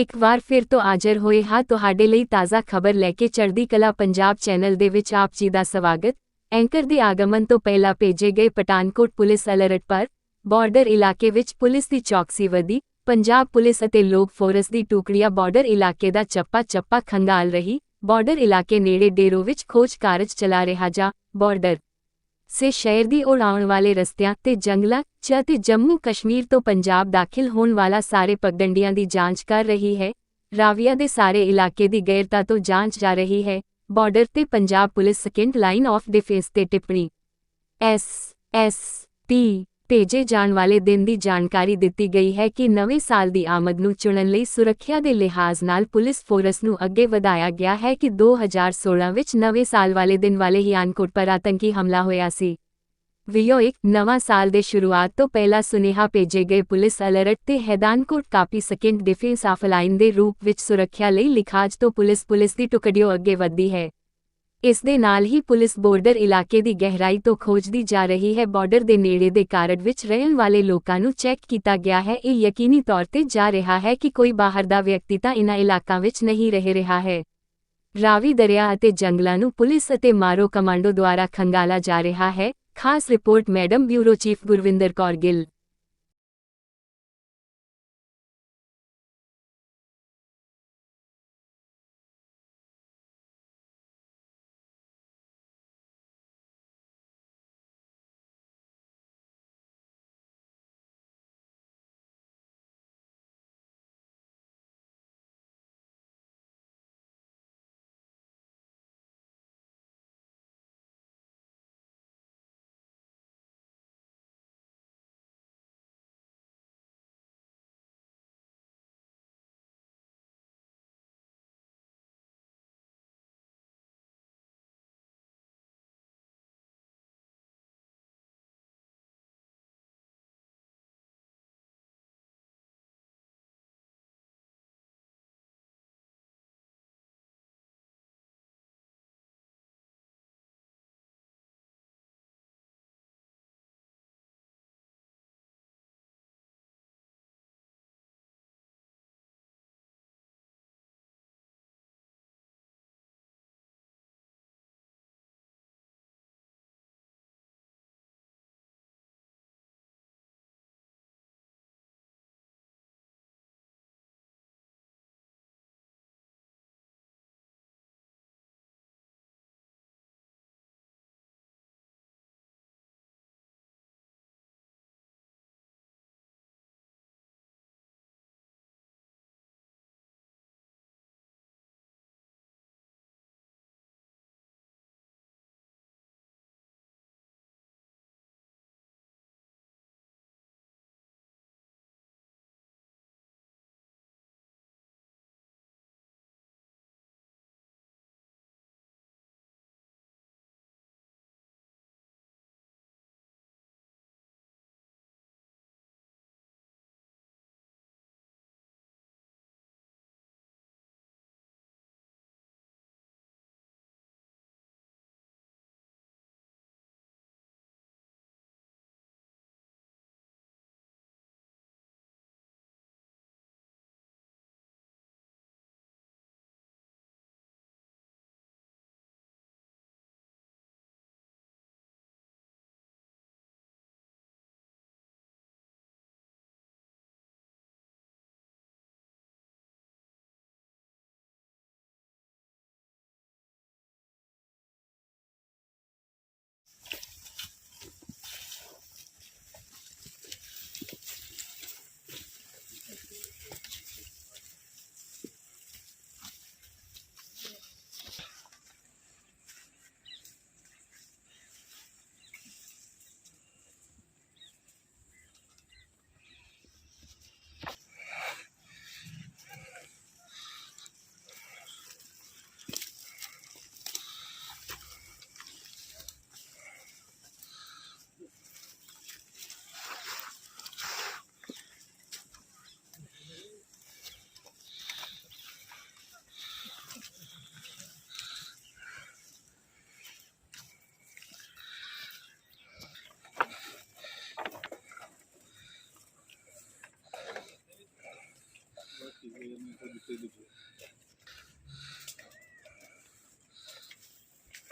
ਇੱਕ ਵਾਰ ਫਿਰ ਤੋਂ ਹਾਜ਼ਰ ਹੋਏ ਹਾਂ। ਤੁਹਾਡੇ ਲਈ ਤਾਜ਼ਾ ਖਬਰ ਲੈ ਕੇ ਚੜ੍ਹਦੀ ਕਲਾ ਪੰਜਾਬ ਚੈਨਲ ਦੇ ਵਿੱਚ ਆਪ ਜੀ ਦਾ ਸਵਾਗਤ। ਐਂਕਰ ਦੇ ਆਗਮਨ ਤੋਂ ਪਹਿਲਾਂ ਭੇਜੇ ਗਏ ਪਠਾਨਕੋਟ ਪੁਲਿਸ ਅਲਰਟ ਪਰ ਬਾਰਡਰ ਇਲਾਕੇ ਵਿੱਚ ਪੁਲਿਸ ਦੀ ਚੌਕਸੀ ਵਧੀ। ਪੰਜਾਬ ਪੁਲਿਸ ਅਤੇ ਲੋਕ ਫੋਰਸ ਦੀ ਟੁਕੜੀਆਂ ਬਾਰਡਰ ਇਲਾਕੇ ਦਾ ਚੱਪਾ ਚੱਪਾ ਖੰਗਾਲ ਰਹੀ। ਬਾਰਡਰ ਇਲਾਕੇ ਨੇੜੇ ਡੇਰੋ ਵਿੱਚ ਖੋਜ ਕਾਰਜ ਚਲਾ ਰਿਹਾ ਜਾ ਬਾਰਡਰ ਸੇ ਸ਼ਹਿਰ ਦੀ ओर ਆਉਣ ਵਾਲੇ ਰਸਤਿਆਂ ਤੇ ਜੰਗਲਾਂ, ਚ ਅਤੇ ਜੰਮੂ ਕਸ਼ਮੀਰ ਤੋਂ ਪੰਜਾਬ ਦਾਖਲ ਹੋਣ ਵਾਲਾ ਸਾਰੇ ਪਗਡੰਡੀਆਂ ਦੀ ਜਾਂਚ ਕਰ ਰਹੀ ਹੈ। ਰਾਵੀਆ ਦੇ ਸਾਰੇ ਇਲਾਕੇ ਦੀ ਗੈਰਤਾ ਤੋਂ ਜਾਂਚ ਜਾ ਰਹੀ ਹੈ। ਬਾਰਡਰ ਤੇ Punjab police second line of defence ਤੇ ਟਿੱਪਣੀ। ਐਸ ਐਸ ਪੀ ਭੇਜੇ ਜਾਣ ਵਾਲੇ ਦਿਨ ਦੀ ਜਾਣਕਾਰੀ ਦਿੱਤੀ ਗਈ ਹੈ ਕਿ ਨਵੇਂ ਸਾਲ ਦੀ ਆਮਦ ਨੂੰ ਚੁਣਨ ਲਈ ਸੁਰੱਖਿਆ ਦੇ ਲਿਹਾਜ਼ ਨਾਲ ਪੁਲਿਸ ਫੋਰਸ ਨੂੰ ਅੱਗੇ ਵਧਾਇਆ ਗਿਆ ਹੈ ਕਿ 2016 ਵਿੱਚ ਨਵੇਂ ਸਾਲ ਵਾਲੇ ਦਿਨ ਵਾਲੇ ਹੀ ਆਨਕੋਟ ਪਰ ਆਤੰਕੀ ਹਮਲਾ ਹੋਇਆ ਸੀ। ਵੀਓ ਇੱਕ, ਨਵਾਂ ਸਾਲ ਦੇ ਸ਼ੁਰੂਆਤ ਤੋਂ ਪਹਿਲਾਂ ਸੁਨੇਹਾ ਭੇਜੇ ਗਏ ਪੁਲਿਸ ਅਲਰਟ ਤੇ ਹੈਦਾਨਕੋਟ ਕਾਪੀ ਸੈਕੰਡ ਡਿਫੈਂਸ ਆਫ ਲਾਈਨ ਦੇ ਰੂਪ ਵਿੱਚ ਸੁਰੱਖਿਆ ਲਈ ਲਿਖਾਜ ਤੋਂ ਪੁਲਿਸ ਪੁਲਿਸ ਦੀ ਟੁਕੜਿਓ ਅੱਗੇ ਵਧਦੀ ਹੈ। ਇਸ ਦੇ ਨਾਲ ਹੀ ਪੁਲਿਸ ਬਾਰਡਰ ਇਲਾਕੇ ਦੀ ਗਹਿਰਾਈ ਤੋਂ ਖੋਜਦੀ ਜਾ ਰਹੀ ਹੈ। ਬਾਰਡਰ ਦੇ ਨੇੜੇ ਦੇ ਕਾਰਡ ਵਿੱਚ ਰਹਿਣ ਵਾਲੇ ਲੋਕਾਂ ਨੂੰ ਚੈੱਕ ਕੀਤਾ ਗਿਆ ਹੈ। ਇਹ ਯਕੀਨੀ ਤੌਰ ਤੇ ਜਾ ਰਿਹਾ ਹੈ ਕਿ ਕੋਈ ਬਾਹਰ ਦਾ ਵਿਅਕਤੀ ਤਾਂ ਇਨ੍ਹਾਂ ਇਲਾਕਾਂ ਵਿੱਚ ਨਹੀਂ ਰਹਿ ਰਿਹਾ ਹੈ। ਰਾਵੀ ਦਰਿਆ ਅਤੇ ਜੰਗਲਾਂ ਨੂੰ ਪੁਲਿਸ ਅਤੇ ਮਾਰੋ ਕਮਾਂਡੋ ਦੁਆਰਾ ਖੰਗਾਲਾ ਜਾ ਰਿਹਾ ਹੈ। ਖਾਸ report madam bureau chief Gurvinder Kaur Gill.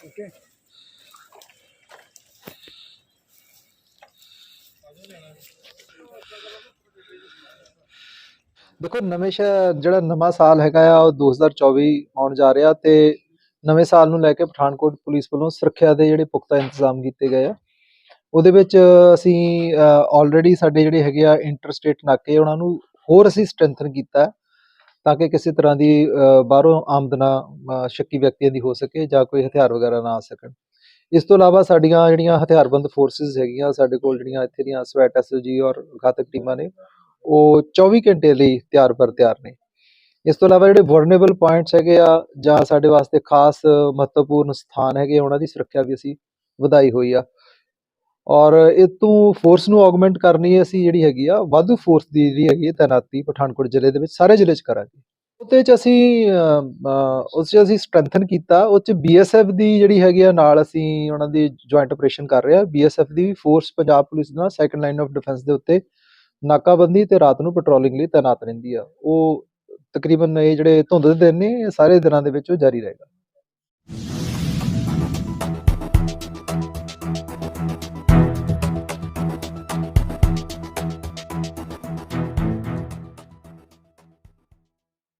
Okay ਦੇਖੋ, ਨਵੇਂ ਜਿਹੜਾ ਨਵਾਂ ਸਾਲ ਹੈਗਾ ਆ, ਉਹ 2024 ਆਉਣ ਜਾ ਰਿਹਾ ਤੇ ਨਵੇਂ ਸਾਲ ਨੂੰ ਲੈ ਕੇ ਪਠਾਨਕੋਟ ਪੁਲਿਸ ਵੱਲੋਂ ਸੁਰੱਖਿਆ ਦੇ ਜਿਹੜੇ ਪੁਖਤਾ ਇੰਤਜ਼ਾਮ ਕੀਤੇ ਗਏ ਆ। ਉਹਦੇ ਵਿੱਚ ਅਸੀਂ ਆਲਰੇਡੀ ਸਾਡੇ ਜਿਹੜੇ ਹੈਗੇ ਆ ਇੰਟਰਸਟੇਟ ਨਾਕੇ ਉਹਨਾਂ ਨੂੰ ਹੋਰ ਅਸੀਂ ਸਟਰੈਂਥਨ ਕੀਤਾ। ਤਾਂ ਕਿ ਕਿਸੇ ਤਰ੍ਹਾਂ ਦੀ ਬਾਹਰੋਂ ਆਮਦਨਾ ਸ਼ੱਕੀ ਵਿਅਕਤੀਆਂ ਦੀ ਹੋ ਸਕੇ ਜਾਂ ਕੋਈ ਹਥਿਆਰ ਵਗੈਰਾ ਨਾ ਆ ਸਕਣ। ਇਸ ਤੋਂ ਇਲਾਵਾ ਸਾਡੀਆਂ ਜਿਹੜੀਆਂ ਹਥਿਆਰਬੰਦ ਫੋਰਸਿਸ ਹੈਗੀਆਂ ਸਾਡੇ ਕੋਲ ਜਿਹੜੀਆਂ ਇੱਥੇ ਦੀਆਂ ਸਵੈਟ ਐਸਓਜੀ ਔਰ ਘਾਤਕ ਟੀਮਾਂ ਨੇ ਉਹ 24 ਘੰਟੇ ਲਈ ਤਿਆਰ ਪਰ ਤਿਆਰ ਨੇ। ਇਸ ਤੋਂ ਇਲਾਵਾ ਜਿਹੜੇ ਵਰਨੇਬਲ ਪੁਆਇੰਟਸ ਹੈਗੇ ਆ ਜਾਂ ਸਾਡੇ ਵਾਸਤੇ ਖਾਸ ਮਹੱਤਵਪੂਰਨ ਸਥਾਨ ਹੈਗੇ ਆ, ਉਹਨਾਂ ਦੀ ਸੁਰੱਖਿਆ ਵੀ ਅਸੀਂ ਵਧਾਈ ਹੋਈ ਆ। ਔਰ ਇਹ ਤੋਂ ਫੋਰਸ ਨੂੰ ਆਗਮੈਂਟ ਕਰਨੀ ਹੈ ਅਸੀਂ ਜਿਹੜੀ ਹੈਗੀ ਆ, ਵਾਧੂ ਫੋਰਸ ਦੀ ਜਿਹੜੀ ਹੈਗੀ ਹੈ ਤੈਨਾਤੀ ਪਠਾਨਕੋਟ ਜ਼ਿਲ੍ਹੇ ਦੇ ਵਿੱਚ, ਸਾਰੇ ਜ਼ਿਲ੍ਹੇ 'ਚ ਕਰਾਂਗੇ। ਉਹਦੇ 'ਚ ਅਸੀਂ ਉਸ 'ਚ ਅਸੀਂ ਸਟਰੈਂਥਨ ਕੀਤਾ, ਉਹ 'ਚ ਬੀਐਸਐਫ ਦੀ ਜਿਹੜੀ ਹੈਗੀ ਆ ਨਾਲ ਅਸੀਂ ਉਹਨਾਂ ਦੀ ਜੁਆਇੰਟ ਆਪਰੇਸ਼ਨ ਕਰ ਰਹੇ ਆ। ਬੀਐਸਐਫ ਦੀ ਫੋਰਸ ਪੰਜਾਬ ਪੁਲਿਸ ਦਾ ਸੈਕੰਡ ਲਾਈਨ ਆਫ ਡਿਫੈਂਸ ਦੇ ਉੱਤੇ ਨਾਕਾਬੰਦੀ ਤੇ ਰਾਤ ਨੂੰ ਪੈਟਰੋਲਿੰਗ ਲਈ ਤਾਇਨਾਤ ਰਹਿੰਦੀ ਆ। ਉਹ ਤਕਰੀਬਨ ਇਹ ਜਿਹੜੇ ਧੁੰਦ ਦੇ ਦਿਨ ਨੇ, ਇਹ ਸਾਰੇ ਦਿਨਾਂ ਦੇ ਵਿੱਚ ਉਹ ਜਾਰੀ ਰਹੇਗਾ।